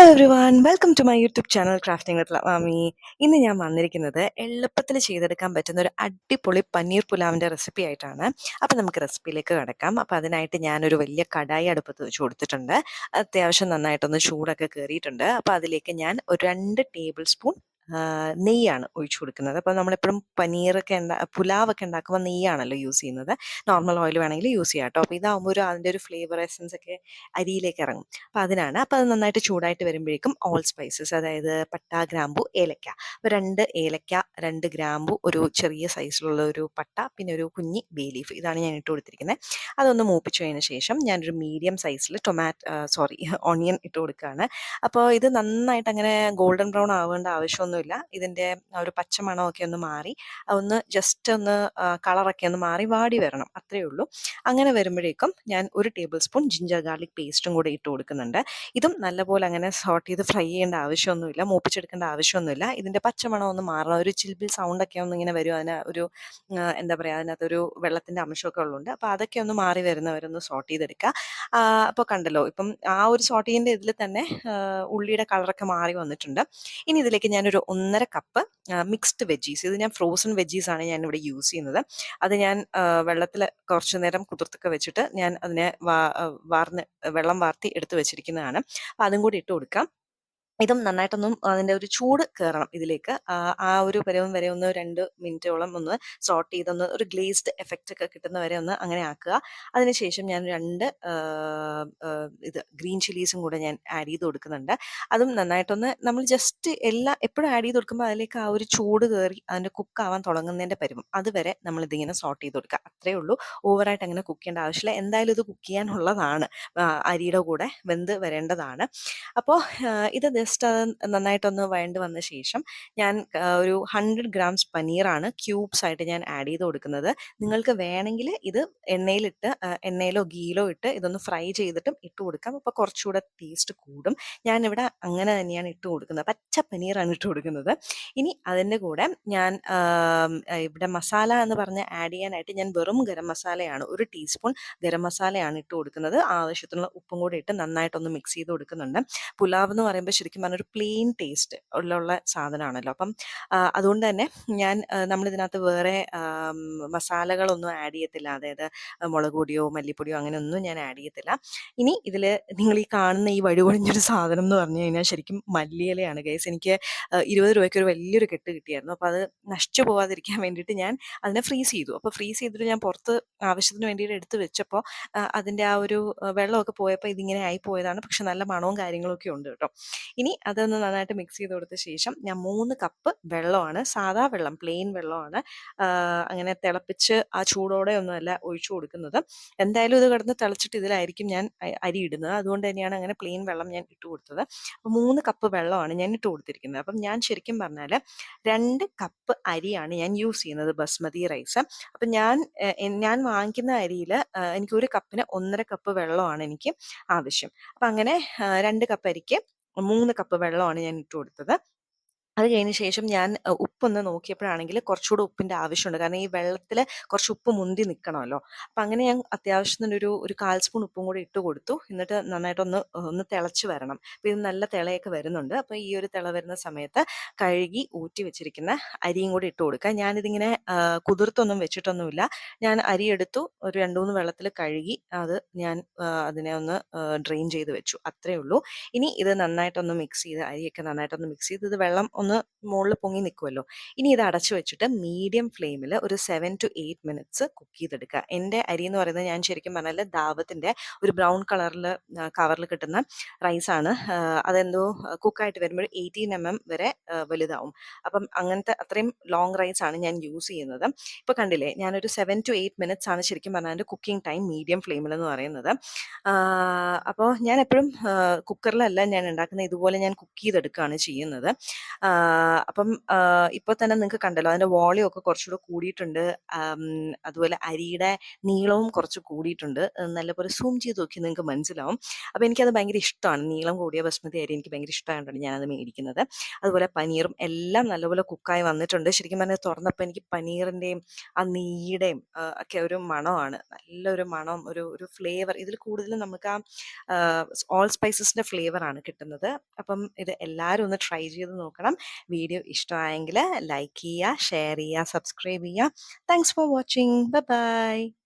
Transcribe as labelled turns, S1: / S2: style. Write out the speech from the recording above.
S1: Hello everyone welcome to my YouTube channel crafting with mommy ഇന്ന് ഞാൻ വന്നിരിക്കുന്നത് എളുപ്പത്തിൽ ചെയ്തെടുക്കാൻ പറ്റുന്ന ഒരു അടിപൊളി പനീർ പുലാവിന്റെ റെസിപ്പി ആയിട്ടാണ്. അപ്പോൾ നമുക്ക് റെസിപ്പിയിലേക്ക് കിടക്കാം. അപ്പോൾ അതിനായിട്ട് ഞാനൊരു വലിയ കടായി അടുപ്പത്ത് വെച്ച് കൊടുത്തിട്ടുണ്ട്. അത്യാവശ്യം നന്നായിട്ടൊന്ന് ചൂടൊക്കെ കയറിയിട്ടുണ്ട് അപ്പോൾ അതിലേക്ക് ഞാൻ ഒരു രണ്ട് ടേബിൾ സ്പൂൺ നെയ്യാണ് ഒഴിച്ചു കൊടുക്കുന്നത്. അപ്പോൾ നമ്മളെപ്പോഴും പനീറൊക്കെ ഉണ്ടാ പുലാവൊക്കെ ഉണ്ടാക്കുമ്പോൾ നെയ്യാണല്ലോ യൂസ് ചെയ്യുന്നത്. നോർമൽ ഓയിൽ വേണമെങ്കിൽ യൂസ് ചെയ്യാം കേട്ടോ. അപ്പോൾ ഇതാകുമ്പോൾ ഒരു അതിന്റെ ഒരു ഫ്ലേവർ എസൻസ് ഒക്കെ അരിയിലേക്ക് ഇറങ്ങും. അപ്പോൾ അതിനാണ്. അപ്പോൾ അത് നന്നായിട്ട് ചൂടായിട്ട് വരുമ്പോഴേക്കും ഓൾ സ്പൈസസ് അതായത് പട്ട ഗ്രാമ്പു ഏലക്ക. അപ്പോൾ രണ്ട് ഏലക്ക രണ്ട് ഗ്രാമ്പു ഒരു ചെറിയ സൈസിലുള്ള ഒരു പട്ട പിന്നെ ഒരു കുഞ്ഞി ബേ ലീഫ് ഇതാണ് ഞാൻ ഇട്ട് കൊടുത്തിരിക്കുന്നത്. അതൊന്ന് മൂപ്പിച്ചതിന് ശേഷം ഞാനൊരു മീഡിയം സൈസിൽ ടൊമാറ്റോ സോറി ഓണിയൻ ഇട്ട് കൊടുക്കുകയാണ്. അപ്പോൾ ഇത് നന്നായിട്ട് അങ്ങനെ ഗോൾഡൻ ബ്രൗൺ ആവേണ്ട ആവശ്യമൊന്നുമില്ല ഇതിന്റെ ഒരു പച്ച മണമൊക്കെ ഒന്ന് മാറി ഒന്ന് ജസ്റ്റ് ഒന്ന് കളറൊക്കെ ഒന്ന് മാറി വാടി വരണം അത്രയേ ഉള്ളൂ. അങ്ങനെ വരുമ്പോഴേക്കും ഞാൻ ഒരു ടേബിൾ സ്പൂൺ ജിഞ്ചർ ഗാർലിക് പേസ്റ്റും കൂടെ ഇട്ട് കൊടുക്കുന്നുണ്ട്. ഇതും നല്ലപോലെ അങ്ങനെ സോട്ട് ചെയ്ത് ഫ്രൈ ചെയ്യേണ്ട ആവശ്യമൊന്നുമില്ല മൂപ്പിച്ചെടുക്കേണ്ട ആവശ്യമൊന്നുമില്ല. ഇതിന്റെ പച്ചമണം ഒന്ന് മാറണം ഒരു ചിൽബിൽ സൗണ്ടൊക്കെ ഒന്ന് ഇങ്ങനെ വരും അതിന് ഒരു എന്താ പറയുക അതിനകത്തൊരു വെള്ളത്തിന്റെ അംശമൊക്കെ ഉള്ളുണ്ട്. അപ്പോൾ അതൊക്കെ ഒന്ന് മാറി വരുന്നവരൊന്ന് സോട്ട് ചെയ്തെടുക്കുക അപ്പോൾ കണ്ടല്ലോ ഇപ്പം ആ ഒരു സോട്ട് ചെയ്യേണ്ട ഇതിൽ തന്നെ ഉള്ളിയുടെ കളറൊക്കെ മാറി വന്നിട്ടുണ്ട്. ഇനി ഇതിലേക്ക് ഞാനൊരു ഒന്നര കപ്പ് മിക്സ്ഡ് വെജീസ് ഇത് ഞാൻ ഫ്രോസൺ വെജീസ് ആണ് ഞാൻ ഇവിടെ യൂസ് ചെയ്യുന്നത്. അത് ഞാൻ വെള്ളത്തിൽ കുറച്ചു നേരം കുതിർത്തൊക്കെ വെച്ചിട്ട് ഞാൻ അതിനെ വാർന്ന് വെള്ളം വാർത്തി എടുത്ത് വെച്ചിരിക്കുന്നതാണ്. അപ്പം അതും കൂടി ഇട്ട് കൊടുക്കാം. ഇതും നന്നായിട്ടൊന്നും അതിന്റെ ഒരു ചൂട് കയറണം ഇതിലേക്ക്. ആ ഒരു പരവും വരെ ഒന്ന് രണ്ട് മിനിറ്റോളം ഒന്ന് സോട്ട് ചെയ്തൊന്ന് ഒരു ഗ്ലേസ്ഡ് എഫക്റ്റ് ഒക്കെ കിട്ടുന്ന വരെ ഒന്ന് അങ്ങനെ ആക്കുക. അതിനുശേഷം ഞാൻ രണ്ട് ഇത് ഗ്രീൻ ചില്ലീസും കൂടെ ഞാൻ ആഡ് ചെയ്ത് കൊടുക്കുന്നുണ്ട്. അതും നന്നായിട്ടൊന്ന് നമ്മൾ ജസ്റ്റ് എല്ലാ എപ്പോഴും ആഡ് ചെയ്ത് കൊടുക്കുമ്പോൾ അതിലേക്ക് ആ ഒരു ചൂട് കയറി അതിന്റെ കുക്കാവാൻ തുടങ്ങുന്നതിന്റെ പരുവം അതുവരെ നമ്മൾ ഇതിങ്ങനെ സോട്ട് ചെയ്ത് കൊടുക്കുക. അത്രേ ഉള്ളൂ. ഓവറായിട്ട് അങ്ങനെ കുക്ക് ചെയ്യേണ്ട ആവശ്യമില്ല. എന്തായാലും ഇത് കുക്ക് ചെയ്യാനുള്ളതാണ്. അരിയുടെ കൂടെ വെന്ത് വരേണ്ടതാണ്. അപ്പോൾ ഇത് ജസ്റ്റ് അത് നന്നായിട്ടൊന്ന് വഴണ്ട് വന്ന ശേഷം ഞാൻ ഒരു ഹൺഡ്രഡ് ഗ്രാംസ് പനീറാണ് ക്യൂബ്സ് ആയിട്ട് ഞാൻ ആഡ് ചെയ്ത് കൊടുക്കുന്നത്. നിങ്ങൾക്ക് വേണമെങ്കിൽ ഇത് എണ്ണയിലിട്ട് എണ്ണയിലോ ഗീയിലോ ഇട്ട് ഇതൊന്ന് ഫ്രൈ ചെയ്തിട്ടും ഇട്ട് കൊടുക്കാം. അപ്പോൾ കുറച്ചുകൂടെ ടേസ്റ്റ് കൂടും. ഞാൻ ഇവിടെ അങ്ങനെ തന്നെയാണ് ഇട്ട് കൊടുക്കുന്നത്. പച്ച പനീറാണ് ഇട്ട് കൊടുക്കുന്നത്. ഇനി അതിന്റെ കൂടെ ഞാൻ ഇവിടെ മസാല എന്ന് പറഞ്ഞ് ആഡ് ചെയ്യാനായിട്ട് ഞാൻ വെറും ഗരം മസാലയാണ് ഒരു ടീസ്പൂൺ ഗരം മസാലയാണ് ഇട്ട് കൊടുക്കുന്നത്. ആവശ്യത്തിനുള്ള ഉപ്പും കൂടി ഇട്ട് നന്നായിട്ടൊന്ന് മിക്സ് ചെയ്ത് കൊടുക്കുന്നുണ്ട്. പുലാവ് എന്ന് പറയുമ്പോൾ ശരിക്കും പറഞ്ഞൊരു പ്ലെയിൻ ടേസ്റ്റ് ഉള്ള സാധനമാണല്ലോ അപ്പം അതുകൊണ്ട് തന്നെ ഞാൻ നമ്മളിതിനകത്ത് വേറെ മസാലകളൊന്നും ആഡ് ചെയ്യത്തില്ല. അതായത് മുളക് പൊടിയോ മല്ലിപ്പൊടിയോ അങ്ങനെയൊന്നും ഞാൻ ആഡ് ചെയ്യത്തില്ല. ഇനി ഇതിൽ നിങ്ങൾ ഈ കാണുന്ന ഈ വഴി ഒഴിഞ്ഞൊരു സാധനം എന്ന് പറഞ്ഞു കഴിഞ്ഞാൽ ശരിക്കും മല്ലിയിലയാണ്. ഗൈസ് എനിക്ക് ഇരുപത് രൂപയ്ക്ക് ഒരു വലിയൊരു കെട്ട് കിട്ടിയായിരുന്നു. അപ്പോൾ അത് നശിച്ചു പോകാതിരിക്കാൻ വേണ്ടിയിട്ട് ഞാൻ അതിനെ ഫ്രീസ് ചെയ്തു. അപ്പോൾ ഫ്രീസ് ചെയ്തിട്ട് ഞാൻ പുറത്ത് ആവശ്യത്തിന് വേണ്ടിയിട്ട് എടുത്ത് വെച്ചപ്പോൾ അതിന്റെ ആ ഒരു വെള്ളമൊക്കെ പോയപ്പോൾ ഇതിങ്ങനെ ആയി പോയതാണ്. പക്ഷെ നല്ല മണവും കാര്യങ്ങളൊക്കെ ഉണ്ട് കേട്ടോ. ഇനി അതൊന്ന് നന്നായിട്ട് മിക്സ് ചെയ്ത് കൊടുത്ത ശേഷം ഞാൻ മൂന്ന് കപ്പ് വെള്ളമാണ് സാധാ വെള്ളം പ്ലെയിൻ വെള്ളമാണ് അങ്ങനെ തിളപ്പിച്ച് ആ ചൂടോടെ ഒന്നുമല്ല ഒഴിച്ചു കൊടുക്കുന്നത്. എന്തായാലും ഇത് കിടന്ന് തിളച്ചിട്ട് ഇതിലായിരിക്കും ഞാൻ അരി ഇടുന്നത്. അതുകൊണ്ട് തന്നെയാണ് അങ്ങനെ പ്ലെയിൻ വെള്ളം ഞാൻ ഇട്ട് കൊടുത്തത്. മൂന്ന് കപ്പ് വെള്ളമാണ് ഞാൻ ഇട്ട് കൊടുത്തിരിക്കുന്നത്. അപ്പം ഞാൻ ശരിക്കും പറഞ്ഞാൽ രണ്ട് കപ്പ് അരിയാണ് ഞാൻ യൂസ് ചെയ്യുന്നത് ബസ്മതി റൈസ് അപ്പം ഞാൻ ഞാൻ വാങ്ങിക്കുന്ന അരിയിൽ എനിക്ക് ഒരു കപ്പിന് ഒന്നര കപ്പ് വെള്ളമാണ് എനിക്ക് ആവശ്യം. അപ്പം അങ്ങനെ രണ്ട് കപ്പ് അരിക്ക് മൂന്ന് കപ്പ് വെള്ളമാണ് ഞാൻ ഇട്ട് കൊടുത്തത് അത് കഴിഞ്ഞ ശേഷം ഞാൻ ഉപ്പൊന്ന് നോക്കിയപ്പോഴാണെങ്കിൽ കുറച്ചുകൂടെ ഉപ്പിന്റെ ആവശ്യമുണ്ട്. കാരണം ഈ വെള്ളത്തിൽ കുറച്ച് ഉപ്പ് മുന്തി നിൽക്കണമല്ലോ അപ്പം അങ്ങനെ ഞാൻ അത്യാവശ്യത്തിന് ഒരു ഒരു കാൽ സ്പൂൺ ഉപ്പും കൂടി ഇട്ട് കൊടുത്തു. എന്നിട്ട് നന്നായിട്ടൊന്ന് ഒന്ന് തിളച്ച് വരണം. അപ്പോൾ ഇത് നല്ല തിളയൊക്കെ വരുന്നുണ്ട്. അപ്പോൾ ഈ ഒരു തിള വരുന്ന സമയത്ത് കഴുകി ഊറ്റി വെച്ചിരിക്കുന്ന അരിയും കൂടി ഇട്ട് കൊടുക്കുക. ഞാനിതിങ്ങനെ കുതിർത്തൊന്നും വെച്ചിട്ടൊന്നുമില്ല. ഞാൻ അരി എടുത്തു. ഒരു രണ്ട് മൂന്ന് വെള്ളത്തിൽ കഴുകി അത് ഞാൻ അതിനെ ഒന്ന് ഡ്രെയിൻ ചെയ്ത് വെച്ചു. അത്രേ ഉള്ളൂ. ഇനി ഇത് നന്നായിട്ടൊന്ന് മിക്സ് ചെയ്ത് അരിയൊക്കെ നന്നായിട്ടൊന്ന് മിക്സ് ചെയ്ത് ഇത് വെള്ളം ഒന്ന് മുകളിൽ പൊങ്ങി നിൽക്കുമല്ലോ ഇനി ഇത് അടച്ചു വെച്ചിട്ട് മീഡിയം ഫ്ലെയിമിൽ ഒരു seven to eight minutes cook ചെയ്തെടുക്കുക എന്റെ അരി എന്ന് പറയുന്നത് ഞാൻ ശരിക്കും പറഞ്ഞാൽ ദാവത്തിന്റെ ഒരു ബ്രൗൺ കളറിൽ കവറിൽ കിട്ടുന്ന റൈസാണ് അതെന്തോ കുക്കായിട്ട് വരുമ്പോൾ എയ്റ്റീൻ എം എം വരെ വലുതാവും. അപ്പം അങ്ങനത്തെ അത്രയും ലോങ് റൈസ് ആണ് ഞാൻ യൂസ് ചെയ്യുന്നത്. ഇപ്പോൾ കണ്ടില്ലേ ഞാനൊരു സെവൻ ടു എയ്റ്റ് മിനിറ്റ്സ് ആണ് ശരിക്കും പറഞ്ഞാൽ എന്റെ കുക്കിംഗ് ടൈം മീഡിയം ഫ്ലെയിമിൽ എന്ന് പറയുന്നത്. അപ്പോൾ ഞാൻ എപ്പോഴും കുക്കറിലല്ല ഞാൻ ഉണ്ടാക്കുന്നത് ഇതുപോലെ ഞാൻ കുക്ക് ചെയ്തെടുക്കുകയാണ് ചെയ്യുന്നത്. അപ്പം ഇപ്പൊ തന്നെ നിങ്ങൾക്ക് കണ്ടല്ലോ അതിന്റെ വോളിയം ഒക്കെ കുറച്ചുകൂടെ കൂടിയിട്ടുണ്ട്. അതുപോലെ അരിയുടെ നീളവും കുറച്ച് കൂടിയിട്ടുണ്ട്. നല്ലപോലെ സൂം ചെയ്ത് നോക്കി നിങ്ങൾക്ക് മനസ്സിലാവും. അപ്പോൾ എനിക്കത് ഭയങ്കര ഇഷ്ടമാണ്. നീളം കൂടിയ ബസ്മതി അരി എനിക്ക് ഭയങ്കര ഇഷ്ടമായതുകൊണ്ടാണ് ഞാനത് മേടിക്കുന്നത്. അതുപോലെ പനീറും എല്ലാം നല്ലപോലെ കുക്കായി വന്നിട്ടുണ്ട്. ശരിക്കും പറഞ്ഞാൽ തുറന്നപ്പോൾ എനിക്ക് പനീറിന്റെയും ആ നെയ്യുടെയും ഒക്കെ ഒരു മണമാണ്. നല്ലൊരു മണം ഒരു ഒരു ഫ്ലേവർ. ഇതിൽ കൂടുതലും നമുക്ക് ആ ഓൾ ഫ്ലേവർ ആണ് കിട്ടുന്നത്. അപ്പം ഇത് എല്ലാവരും ഒന്ന് ട്രൈ ചെയ്ത് നോക്കണം. വീഡിയോ ഇഷ്ടമായെങ്കിൽ ലൈക്ക് ചെയ്യുക ഷെയർ ചെയ്യുക സബ്സ്ക്രൈബ് ചെയ്യുക. Thanks for watching bye